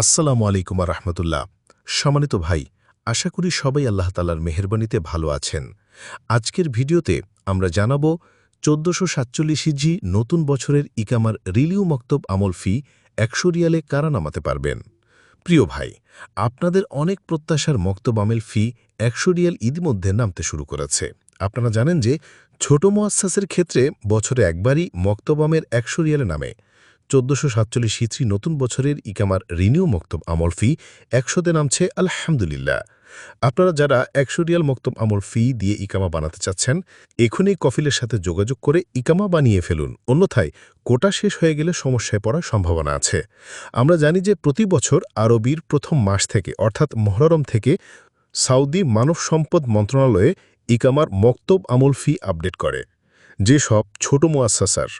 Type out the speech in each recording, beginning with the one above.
আসসালামু আলাইকুম রহমতুল্লাহ। সম্মানিত ভাই, আশা করি সবাই আল্লাহ তালার মেহরবানিতে ভালো আছেন। আজকের ভিডিওতে আমরা জানাব চোদ্দশো সাতচল্লিশ হিজি নতুন বছরের ইকামার রিলিউ মক্তব আমল ফি একশো রিয়ালে কারা নামাতে পারবেন? প্রিয় ভাই, আপনাদের অনেক প্রত্যাশার মক্তব আমেল ফি একশো রিয়াল ইতিমধ্যে নামতে শুরু করেছে। আপনারা জানেন যে ছোট মোয়াশ্বাসের ক্ষেত্রে বছরে একবারই মক্তবামের একশো রিয়ালে নামে। চোদ্দশো সাতচল্লিশ হিত্রি নতুন বছরের ইকামার রিনিউ মক্তব আমল ফি একশোতে নামছে আলহামদুলিল্লাহ। আপনারা যারা একশো রিয়াল মক্তব আমল ফি দিয়ে ইকামা বানাতে চাচ্ছেন এখনই কফিলের সাথে যোগাযোগ করে ইকামা বানিয়ে ফেলুন। অন্যথায় কোটা শেষ হয়ে গেলে সমস্যায় পড়ার সম্ভাবনা আছে। আমরা জানি যে প্রতি বছর আরবির প্রথম মাস থেকে, অর্থাৎ মহরম থেকে, সাউদি মানব সম্পদ মন্ত্রণালয়ে ইকামার মক্তব আমল ফি আপডেট করে। যেসব ছোট মোয়াসাসার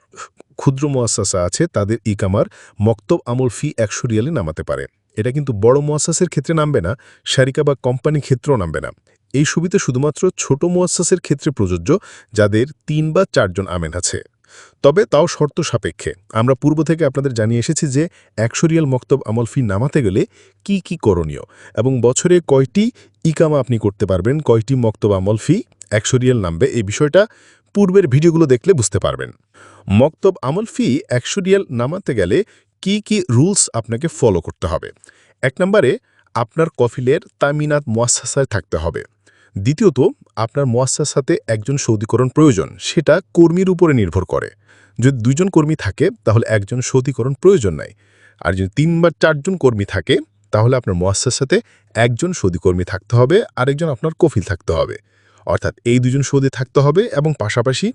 ক্ষুদ্র মোয়াসাসা আছে, তাদের ইকামার মক্তব আমল ফি একশো রিয়ালে নামাতে পারে। এটা কিন্তু বড় মোয়াসাসের ক্ষেত্রে নামবে না, শারিকা বা কোম্পানি ক্ষেত্রেও নামবে না। এই সুবিধা শুধুমাত্র ছোট মোয়াসাসের ক্ষেত্রে প্রযোজ্য, যাদের তিন বা চারজন আমেন আছে। তবে তাও শর্ত সাপেক্ষে। আমরা পূর্ব থেকে আপনাদের জানিয়ে এসেছি যে একশো রিয়াল মক্তব আমল ফি নামাতে গেলে কি কি করণীয় এবং বছরে কয়টি ইকামা আপনি করতে পারবেন, কয়টি মক্তব আমল ফি একশো রিয়াল নামবে, এই বিষয়টা পূর্বের ভিডিওগুলো দেখলে বুঝতে পারবেন। মক্তব আমল ফি একশো রিয়াল নামাতে গেলে কি কি রুলস আপনাকে ফলো করতে হবে? এক নম্বরে, আপনার কফিলের তামিনাত মোয়াসাসায় থাকতে হবে। দ্বিতীয়ত, আপনার মোয়াসাসাতে একজন সৌদিকরণ প্রয়োজন, সেটা কর্মীর উপরে নির্ভর করে। যদি দুজন কর্মী থাকে, তাহলে একজন সৌদিকরণ প্রয়োজন নাই। আর যদি তিন বা চারজন কর্মী থাকে, তাহলে আপনার মোয়াসাসাতে একজন সৌদিকর্মী থাকতে হবে, আরেকজন আপনার কফিল থাকতে হবে। অর্থাৎ এই দুজন সৌদি থাকতে হবে এবং পাশাপাশি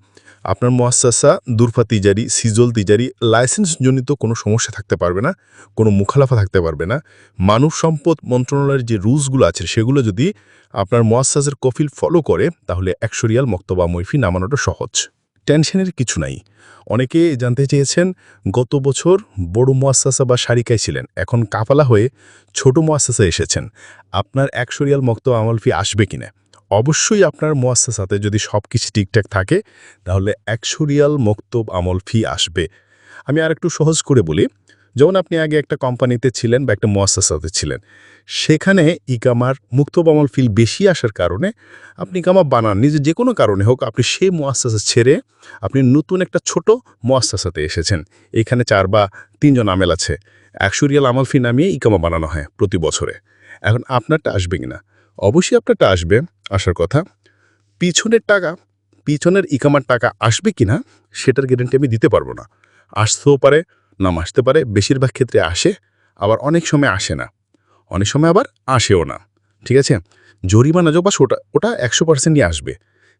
আপনার মোয়াসাসা, দুরফা তিজারি, সিজল তিজারি লাইসেন্সজনিত কোনো সমস্যা থাকতে পারবে না, কোনো মুখালাফা থাকতে পারবে না। মানব সম্পদ মন্ত্রণালয়ের যে রুলসগুলো আছে সেগুলো যদি আপনার মোয়াসাসের কফিল ফলো করে, তাহলে একশো রিয়াল মক্তবা মৈফি নামানোটা সহজ। টেনশনের কিছু নাই। অনেকে জানতে চেয়েছেন, গত বছর বড় মোয়াসাসা বা সারিকায় ছিলেন, এখন কাফালা হয়ে ছোট মোয়াসাসা এসেছেন। আপনার একশো রিয়াল মক্ত আমল ফি আসবে কিনা? অবশ্যই আপনার মোয়াসাসাতে যদি সব কিছু ঠিকঠাক থাকে, তাহলে একশো রিয়াল মক্তব আমল ফি আসবে। আমি আর একটু সহজ করে বলি, যেমন আপনি আগে একটা কোম্পানিতে ছিলেন বা একটা মোয়াসাসাতে ছিলেন, সেখানে ইকামার মুক্তব আমল ফিল বেশি আসার কারণে আপনি ইকামা বানান নিজে যে কোনো কারণে হোক, আপনি সেই মোয়াসাসা ছেড়ে আপনি নতুন একটা ছোট মোয়াসাসাতে এসেছেন। এখানে চার বা তিনজন আমেল আছে। একশো রিয়াল আমল ফি নামিয়ে ইকামা বানানো হয় প্রতি বছরে। এখন আপনারটা আসবে কিনা? অবশ্যই আপনারটা আসবে, আসার কথা। পিছনের টাকা, পিছনের ইকামার টাকা আসবে কিনা, সেটার গ্যারেন্টি আমি দিতে পারব না। আসতেও পারে নাম আসতে পারে, বেশিরভাগ ক্ষেত্রে আসে, আবার অনেক সময় আসে না। অনেক সময় আবার আসেও না, ঠিক আছে? জরিমানা জবাস ওটা ওটা একশো পার্সেন্টই আসবে।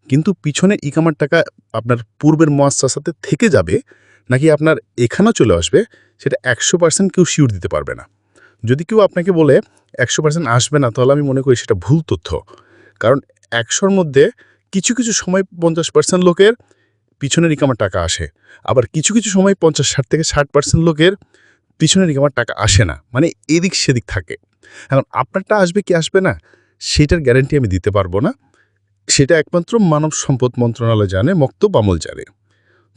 কিন্তু পিছনে ইকামার টাকা আপনার পূর্বের সাথে থেকে যাবে, নাকি আপনার এখানেও চলে আসবে, সেটা একশো পার্সেন্ট কেউ শিওর দিতে পারবে না। যদি কেউ আপনাকে বলে একশো পার্সেন্ট আসবে না, তাহলে আমি মনে করি সেটা ভুল তথ্য। কারণ একশোর মধ্যে কিছু কিছু সময় পঞ্চাশ পার্সেন্ট লোকের পিছনের ইকামার টাকা আসে। আবার কিছু কিছু সময় পঞ্চাশ ষাট থেকে ষাট পার্সেন্ট লোকের পিছনের ইকামার টাকা আসে না। মানে এদিক সেদিক থাকে। এখন আপনারটা আসবে কি আসবে না, সেটার গ্যারেন্টি আমি দিতে পারব না। সেটা একমাত্র মানব সম্পদ মন্ত্রণালয় জানে মক্ত আমল জানে।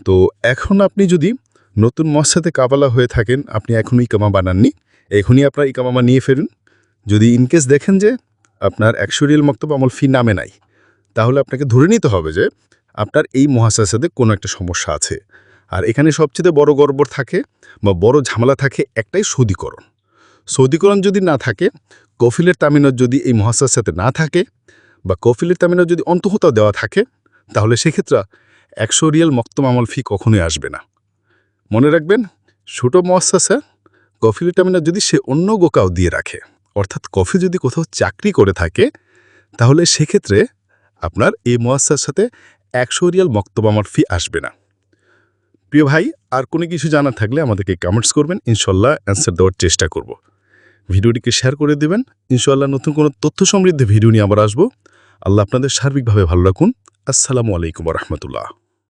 তো এখন আপনি যদি নতুন মশাতে কাবালা হয়ে থাকেন, আপনি এখনই ইকামা বানাননি। এখনই আপনার ইকামামা নিয়ে ফেরুন। যদি ইনকেস দেখেন যে আপনার একশো রিয়াল মক্তব আমল ফি নামে নাই, তাহলে আপনাকে ধরে নিতে হবে যে আপনার এই মহাসাসাতে কোনো একটা সমস্যা আছে। আর এখানে সবচেয়ে বড় গড়বড় থাকে বা বড় ঝামেলা থাকে একটাই সৌদিকরণ। সৌদিকরণ যদি না থাকে, কফিলের তামিনত যদি এই মহাসাসাতে না থাকে বা কফিলের তামিনত যদি অন্তহতা দেওয়া থাকে, তাহলে সেক্ষেত্রে একশো রিয়াল মক্তম আমল ফি কখনোই আসবে না। মনে রাখবেন, ছোট মহাসাসা কফিলের তামিনত যদি সে অন্য গোকাও দিয়ে রাখে, অর্থাৎ কফি যদি কোথাও চাকরি করে থাকে, তাহলে সেক্ষেত্রে আপনার এই মোয়াসার সাথে একশো রিয়াল মক্তবামার ফি আসবে না। প্রিয় ভাই, আর কোনো কিছু জানার থাকলে আমাদেরকে কমেন্টস করবেন, ইনশাল্লাহ অ্যান্সার দেওয়ার চেষ্টা করব। ভিডিওটিকে শেয়ার করে দেবেন, ইনশাল্লাহ নতুন কোনো তথ্য সমৃদ্ধ ভিডিও নিয়ে আবার আসব। আল্লাহ আপনাদের সার্বিকভাবে ভালো রাখুন। আসসালামু আলাইকুম রহমতুল্লাহ।